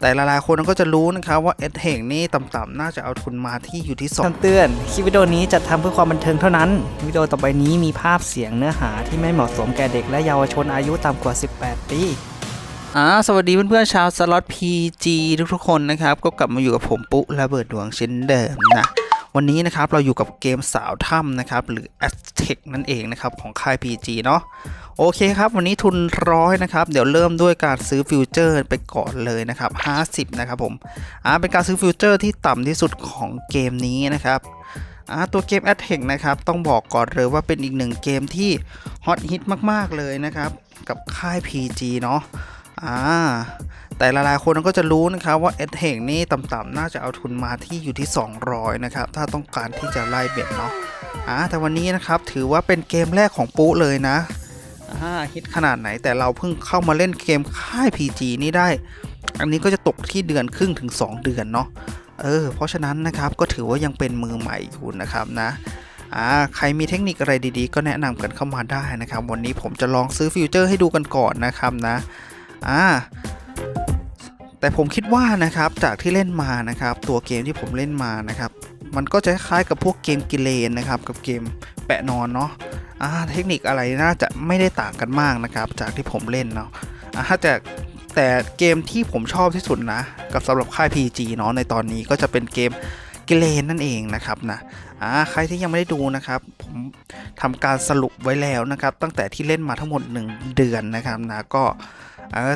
แต่หลายๆคนก็จะรู้นะครับว่าเอ h เ c นี่ต่ำๆน่าจะเอาทุนมาที่อยู่ที่สองคำเตือน คลิปวิดีโอนี้จัดทำเพื่อความบันเทิงเท่านั้น วิดีโอต่อไปนี้มีภาพเสียงเนื้อหาที่ไม่เหมาะสมแก่เด็กและเยาวชนอายุต่ำกว่า 18 ปีอ่าสวัสดีเพื่อนๆชาวสล็อต PG ทุกๆคนนะครับ ก็กลับมาอยู่กับผมปุ๊ระเบิดดวงเช่นเดิมนะ วันนี้นะครับเราอยู่กับเกมสาวถ้ำนะครับหรือ Aztec นั่นเองนะครับของค่าย PG เนาะโอเคครับวันนี้ทุนร้อยนะครับเดี๋ยวเริ่มด้วยการซื้อฟิวเจอร์ไปก่อนเลยนะครับ50นะครับผมอ่าเป็นการซื้อฟิวเจอร์ที่ต่ำที่สุดของเกมนี้นะครับอ่าตัวเกม a t t e c นะครับต้องบอกก่อนเลยว่าเป็นอีกหนึ่งเกมที่ฮอตฮิตมากๆเลยนะครับกับค่าย PG เนาะ อ่าแต่หลายๆคนก็จะรู้นะครับว่าเอ h เ c นี่ต่ำๆน่าจะเอาทุนมาที่อยู่ที่ 200 นะครับ ถ้าต้องการที่จะไล่เบ็ดเนาะอ่าแต่วันนี้นะครับถือว่าเป็นเกมแรกของปุ๊เลยนะอ่าฮิตขนาดไหนแต่เราเพิ่งเข้ามาเล่นเกมค่าย PG นี่ได้ อันนี้ก็จะตกที่เดือนครึ่งถึง 2 เดือนเนาะเออเพราะฉะนั้นนะครับก็ถือว่ายังเป็นมือใหม่อยู่นะครับนะอ่าใครมีเทคนิคอะไรดีๆ ก็แนะนำกันเข้ามาได้นะครับ วันนี้ผมจะลองซื้อฟิวเจอร์ให้ดูกันก่อนนะครับนะ อ่าแต่ผมคิดว่านะครับจากที่เล่นมานะครับ ตัวเกมที่ผมเล่นมานะครับ มันก็จะคล้ายกับพวกเกมกิเลนนะครับ กับเกมแปะนอนเนาะอ่าเทคนิคอะไรน่าจะไม่ได้ต่างกันมากนะครับ จากที่ผมเล่นเนาะอ่าแต่แต่เกมที่ผมชอบที่สุดนะ กับสำหรับค่าย PG เนาะในตอนนี้ก็จะเป็นเกมกิเลนนั่นเองนะครับนะ อ่าใครที่ยังไม่ได้ดูนะครับ ผมทำการสรุปไว้แล้วนะครับ ตั้งแต่ที่เล่นมาทั้งหมด 1 เดือนนะครับนะก็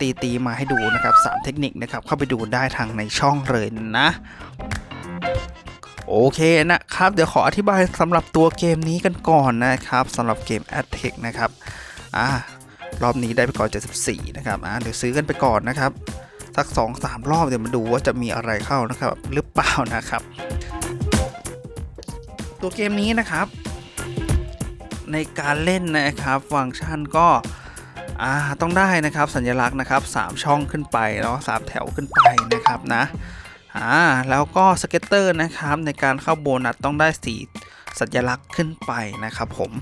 ตีตีมาให้ดูนะครับ 3 เทคนิคนะครับ เข้าไปดูได้ทางในช่องเลยนะโอเคนะครับ เดี๋ยวขออธิบายสำหรับตัวเกมนี้กันก่อนนะครับสำหรับเกม a t t e c นะครับอ่ารอบนี้ได้ไปก่อน 74 นะครับอ่าเดี๋ยวซื้อกันไปก่อนนะครับ สัก 2-3 รอบเดี๋ยวมาดูว่าจะมีอะไรเข้านะครับ หรือเปล่านะครับ ตัวเกมนี้นะครับ ในการเล่นนะครับฟังก์ชันก็ต้องได้นะครับสัญลักษณ์นะครับ 3 ช่องขึ้นไปเนาะสามแถวขึ้นไปนะครับนะอ่าแล้วก็สเก็ตเตอร์นะครับในการเข้าโบนัสต้องได้ 4 สัญลักษณ์ขึ้นไปนะครับผม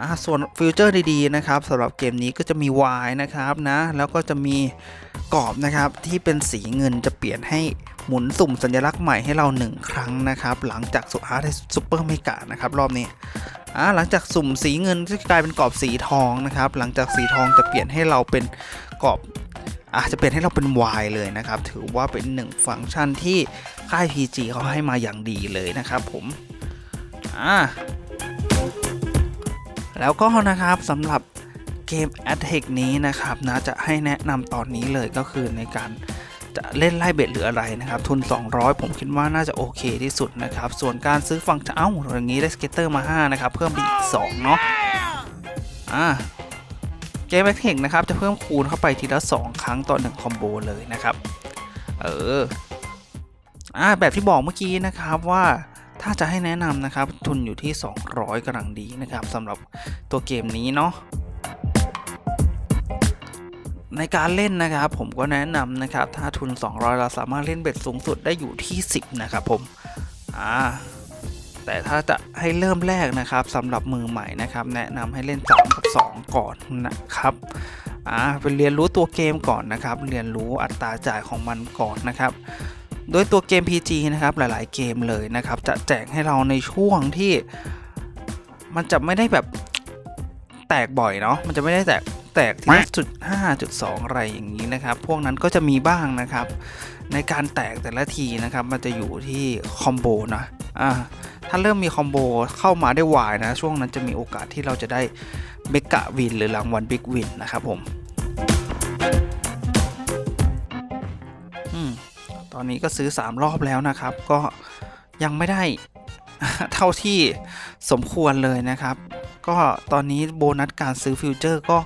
อ่าส่วนฟิวเจอร์ดีๆนะครับสำหรับเกมนี้ก็จะมี Y นะครับนะแล้วก็จะมีกรอบนะครับที่เป็นสีเงินจะเปลี่ยนให้หมุนสุ่มสัญลักษณ์ใหม่ให้เรา 1 ครั้งนะครับหลังจากสุอาร์ตซูเปอร์เมกานะครับรอบนี้อ่าหลังจากสุ่มสีเงินจะกลายเป็นกรอบสีทองนะครับหลังจากสีทองจะเปลี่ยนให้เราเป็นกรอบอาจจะเปลี่ยนให้เราเป็น Y เลยนะครับ ถือว่าเป็นหนึ่งฟังก์ชันที่ค่าย PG เขาให้มาอย่างดีเลยนะครับผม อ่า แล้วก็นะครับสำหรับเกม a t t a c นี้นะครับนะจะให้แนะนำตอนนี้เลยก็คือในการจะเล่นไล่เบ็ดหรืออะไรนะครับ ทุน 200 ผมคิดว่าน่าจะโอเคที่สุดนะครับ ส่วนการซื้อฟังชันเอ้าอย่างนี้ได้สเก็ตเตอร์มา 5 นะครับ เพิ่มไปอีก 2 เนาะอ่าเกมแบ็คเทคนะครับ จะเพิ่มคูณเข้าไปทีละ 2 ครั้งต่อ 1 คอมโบเลยนะครับ เอออ่าแบบที่บอกเมื่อกี้นะครับว่า ถ้าจะให้แนะนำนะครับ ทุนอยู่ที่ 200กำลังดีนะครับสำหรับตัวเกมนี้เนาะในการเล่นนะครับ ผมก็แนะนำนะครับ ถ้าทุน 200 เราสามารถเล่นเบ็ดสูงสุดได้อยู่ที่ 10 นะครับผมอ่าแต่ถ้าจะให้เริ่มแรกนะครับสำหรับมือใหม่นะครับ แนะนำให้เล่น3กับ2 ก่อนนะครับอ่าไปเรียนรู้ตัวเกมก่อนนะครับ เรียนรู้อัตราจ่ายของมันก่อนนะครับ โดยตัวเกม PG นะครับหลาย ๆ เกมเลยนะครับ จะแจกให้เราในช่วงที่มันจะไม่ได้แบบแตกบ่อยเนาะมันจะไม่ได้แตกแตกที่จุด5จุด2อะไรอย่างนี้นะครับ พวกนั้นก็จะมีบ้างนะครับ ในการแตกแต่ละทีนะครับ มันจะอยู่ที่คอมโบนะอ่าถ้าเริ่มมีคอมโบเข้ามาได้วายนะ ช่วงนั้นจะมีโอกาสที่เราจะได้เบกะวินหรือรางวัลบิ๊กวินนะครับผม ตอนนี้ก็ซื้อ 3 รอบแล้วนะครับ ก็ยังไม่ได้เท่าที่สมควรเลยนะครับ ก็ตอนนี้โบนัสการซื้อฟิวเจอร์ก็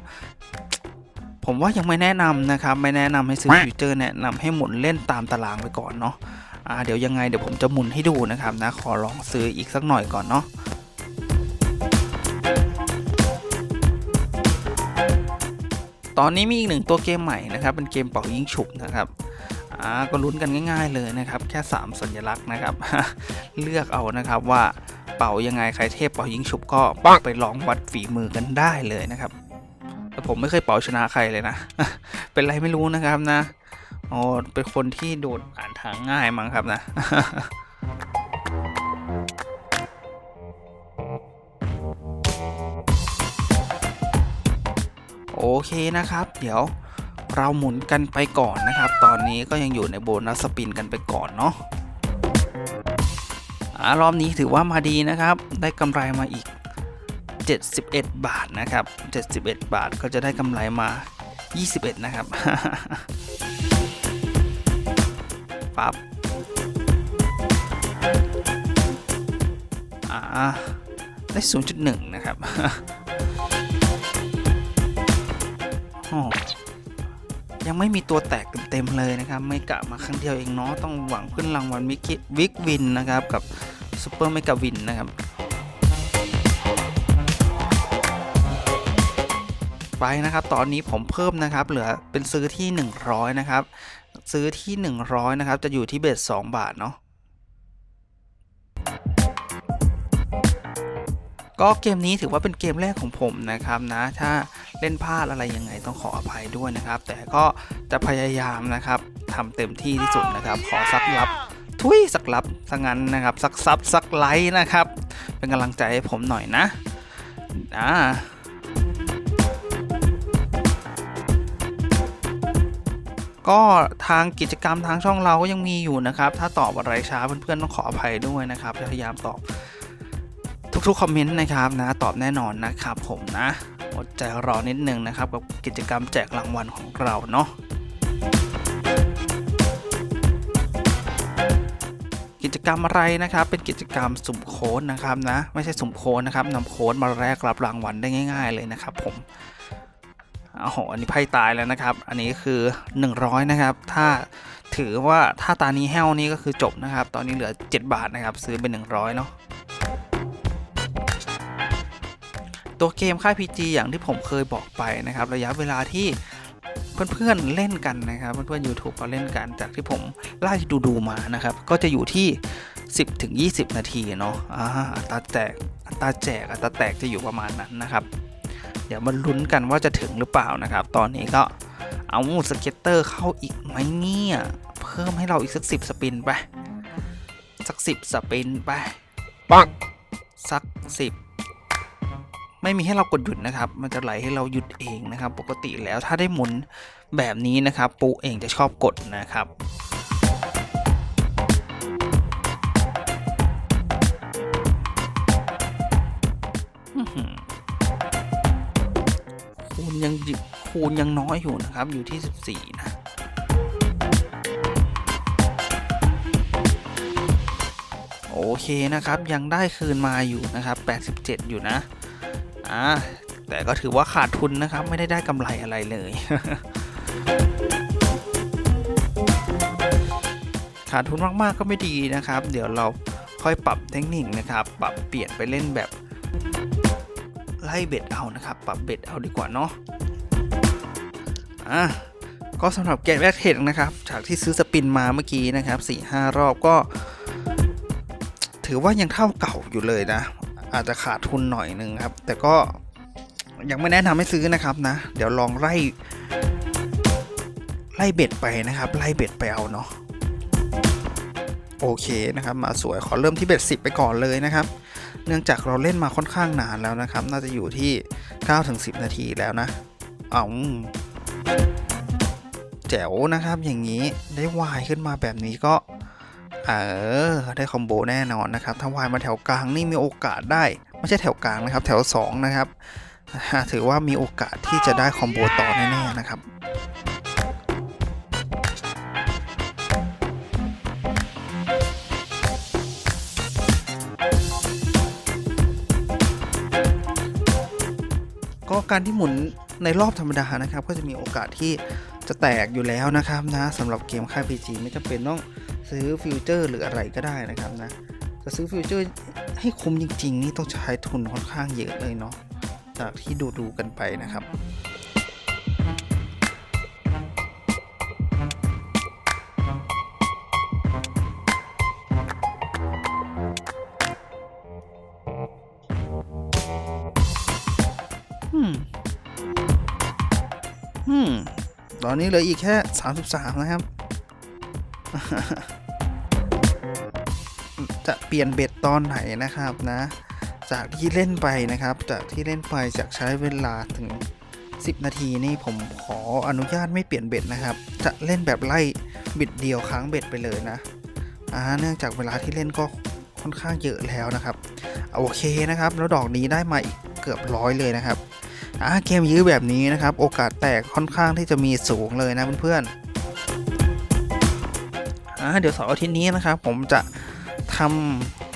ผมว่ายังไม่แนะนำนะครับ ไม่แนะนำให้ซื้อฟิวเจอร์แนะนำให้หมุนเล่นตามตารางไปก่อนเนาะอ่าเดี๋ยวยังไงเดี๋ยวผมจะหมุนให้ดูนะครับนะขอลองซื้ออีกสักหน่อยก่อนเนาะตอนนี้มีอีกหนึ่งตัวเกมใหม่นะครับ เป็นเกมเป่ายิงฉุบนะครับ อ่าก็ลุ้นกันง่าย ๆ เลยนะครับ แค่ 3 สัญลักษณ์นะครับ เลือกเอานะครับว่าเป่ายังไงใครเทพเป่ายิงฉุบก็ไปลองวัดฝีมือกันได้เลยนะครับ แต่ผมไม่เคยเป่าชนะใครเลยนะ เป็นไรไม่รู้นะครับนะอ๋อเป็นคนที่โดดอ่านทางง่ายมั้งครับนะโอเคนะครับ เดี๋ยว เราหมุนกันไปก่อนนะครับ ตอนนี้ก็ยังอยู่ในโบนัสสปินกันไปก่อนเนาะอ่ารอบนี้ถือว่ามาดีนะครับ ได้กำไรมาอีก 71 บาทนะครับ 71 บาทก็จะได้กำไรมา 21 นะครับปั๊บอ่าได้ 0.1 นะครับ ยังไม่มีตัวแตกเต็มๆเลยนะครับไม่กะมาครั้งเดียวเองเนาะต้องหวังขึ้นรางวัลวิกวิกวินนะครับกับซูเปอร์เมกาวินนะครับไปนะครับตอนนี้ผมเพิ่มนะครับเหลือเป็นซื้อที่ 100 นะครับ ซื้อที่ 100 นะครับ จะอยู่ที่เบส2บาทเนาะ ก็เกมนี้ถือว่าเป็นเกมแรกของผมนะครับนะ ถ้าเล่นพลาดอะไรยังไงต้องขออภัยด้วยนะครับ แต่ก็จะพยายามนะครับทำเต็มที่ที่สุดนะครับ ขอสักรับทุยสักรับสักงั้นนะครับสักซับสักไลค์นะครับ เป็นกำลังใจให้ผมหน่อยนะอ่าก็ทางกิจกรรมทางช่องเราก็ยังมีอยู่นะครับ ถ้าตอบอะไรช้าเพื่อนๆต้องขออภัยด้วยนะครับพยายามตอบ ทุกๆคอมเมนต์นะครับนะตอบแน่นอนนะครับผมนะอดใจรอนิดนึงนะครับกับกิจกรรมแจกรางวัลของเราเนาะกิจกรรมอะไรนะครับ เป็นกิจกรรมสุ่มโค้ดนะครับนะไม่ใช่สุ่มโค้ดนะครับนำโค้ดมาแลกรับรางวัลได้ง่าย ๆ เลยนะครับ ผมโอ้โหอันนี้ไพ่ตายแล้วนะครับ อันนี้คือ 100 นะครับ ถ้าถือว่าถ้าตานี้แห้วนี้ก็คือจบนะครับ ตอนนี้เหลือ 7 บาทนะครับ ซื้อเป็น 100 เนาะ ตัวเกมค่าย PG อย่างที่ผมเคยบอกไปนะครับ ระยะเวลาที่เพื่อนๆเล่นกันนะครับ เพื่อนๆ YouTube เขาเล่นกันจากที่ผมไล่ดูดูๆมานะครับ ก็จะอยู่ที่ 10ถึง20 นาทีเนาะอ่าอัตราแจกอัตราแจกอัตราแตกจะอยู่ประมาณนั้นนะครับ เดี๋ยวมาลุ้นกันว่าจะถึงหรือเปล่านะครับ ตอนนี้ก็เอาสเก็ตเตอร์เข้าอีกไหมเนี่ยเพิ่มให้เราอีกสักสิบสปินไป สักสิบสปินไปปังสักสิบ ไม่มีให้เรากดหยุดนะครับ มันจะไหลให้เราหยุดเองนะครับ ปกติแล้วถ้าได้หมุนแบบนี้นะครับปูเองจะชอบกดนะครับคูณยังคูณยังน้อยอยู่นะครับ อยู่ที่ 14 นะโอเคนะครับ ยังได้คืนมาอยู่นะครับ 87 อยู่นะ อ่าแต่ก็ถือว่าขาดทุนนะครับ ไม่ได้ได้กำไรอะไรเลยขาดทุนมากๆก็ไม่ดีนะครับ เดี๋ยวเราค่อยปรับเทคนิคนะครับ ปรับเปลี่ยนไปเล่นแบบไล่เบ็ดเอานะครับ ปรับเบ็ดเอาดีกว่าเนาะอะก็สำหรับเกมแรกเทคนะครับ จากที่ซื้อสปินมาเมื่อกี้นะครับ4-5 รอบก็ ถือว่ายังเท่าเก่าอยู่เลยนะ อาจจะขาดทุนหน่อยนึงครับ แต่ก็ยังไม่แนะนำให้ซื้อนะครับนะ เดี๋ยวลองไล่ไล่เบ็ดไปนะครับไล่เบ็ดไปเอาเนาะโอเคนะครับมาสวยขอเริ่มที่เบ็ด10 ไปก่อนเลยนะครับ เนื่องจากเราเล่นมาค่อนข้างนานแล้วนะครับ น่าจะอยู่ที่9ถึง10 นาทีแล้วนะเอาแจ๋วนะครับอย่างนี้ได้วายขึ้นมาแบบนี้ก็ เออได้คอมโบแน่นอนนะครับ ถ้าวายมาแถวกลางนี่มีโอกาสได้ ไม่ใช่แถวกลางนะครับ แถว 2 นะครับ ถือว่ามีโอกาสที่จะได้คอมโบต่อแน่ๆนะครับก็การที่หมุนในรอบธรรมดานะครับ ก็จะมีโอกาสที่จะแตกอยู่แล้วนะครับนะสำหรับเกมค่าย PG ไม่จำเป็นต้อง ซื้อฟิวเจอร์หรืออะไรก็ได้นะครับนะจะซื้อฟิวเจอร์ให้คุ้มจริง ๆ นี่ต้องใช้ทุนค่อนข้างเยอะเลยเนาะจากที่ดูดูกันไปนะครับอืมอืมตอนนี้เหลืออีกแค่ 33 นะครับ จะเปลี่ยนเบ็ดตอนไหนนะครับนะ จากที่เล่นไปนะครับ จากที่เล่นไปจากใช้เวลาถึง 10 นาทีนี่ผมขออนุญาตไม่เปลี่ยนเบ็ดนะครับ จะเล่นแบบไล่บิดเดียวค้างเบ็ดไปเลยนะอ่าเนื่องจากเวลาที่เล่นก็ค่อนข้างเยอะแล้วนะครับโอเคนะครับ แล้วดอกนี้ได้มาอีกเกือบร้อยเลยนะครับอ่าเกมยื้อแบบนี้นะครับ โอกาสแตกค่อนข้างที่จะมีสูงเลยนะเพื่อนๆ เดี๋ยวเสาร์อาทิตย์นี้นะครับ ผมจะท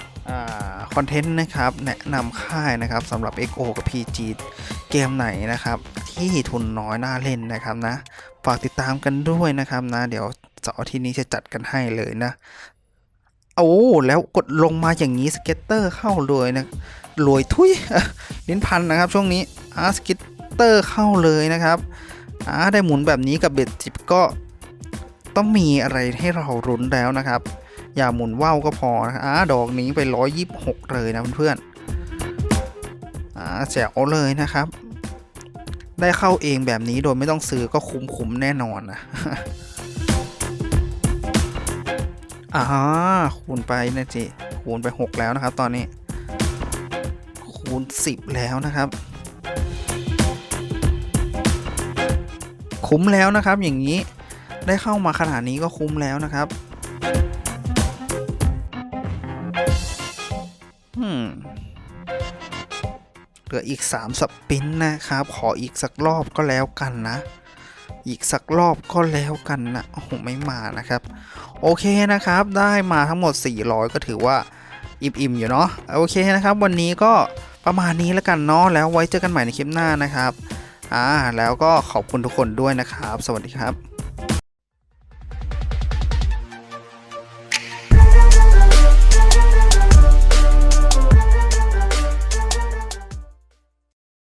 ำคอนเทนต์นะครับ แนะนำค่ายนะครับสำหรับ XO กับ PG เกมไหนนะครับ ที่ทุนน้อยน่าเล่นนะครับนะ ฝากติดตามกันด้วยนะครับนะ เดี๋ยวเสาร์อาทิตย์นี้จะจัดกันให้เลยนะโอ้แล้วกดลงมาอย่างนี้สเก็ตเตอร์เข้าเลยนะรวยทุยลิ้นพันนะครับ ช่วงนี้อาสเก็ตเตอร์เข้าเลยนะครับอาได้หมุนแบบนี้กับเบ็ดจิบก็ ต้องมีอะไรให้เรารุนแล้วนะครับ อย่าหมุนว่าวก็พอนะอ่าดอกนี้ไป 126 เลยนะเพื่อนๆอ่าแจ๋วเลยนะครับ ได้เข้าเองแบบนี้โดยไม่ต้องซื้อก็คุ้มๆแน่นอนนะอ่าคูณไปนะจิคูณไป 6 แล้วนะครับ ตอนนี้ คูณ 10 แล้วนะครับ คุ้มแล้วนะครับอย่างนี้ ได้เข้ามาขนาดนี้ก็คุ้มแล้วนะครับเหลืออีก 3 สปินนะครับ ขออีกสักรอบก็แล้วกันนะ อีกสักรอบก็แล้วกันนะโอ้โหไม่มานะครับ โอเคนะครับ ได้มาทั้งหมด 400 ก็ถือว่าอิ่มๆอยู่เนาะโอเคนะครับ วันนี้ก็ประมาณนี้แล้วกันเนาะแล้วไว้เจอกันใหม่ในคลิปหน้านะครับ อ่า แล้วก็ขอบคุณทุกคนด้วยนะครับ สวัสดีครับ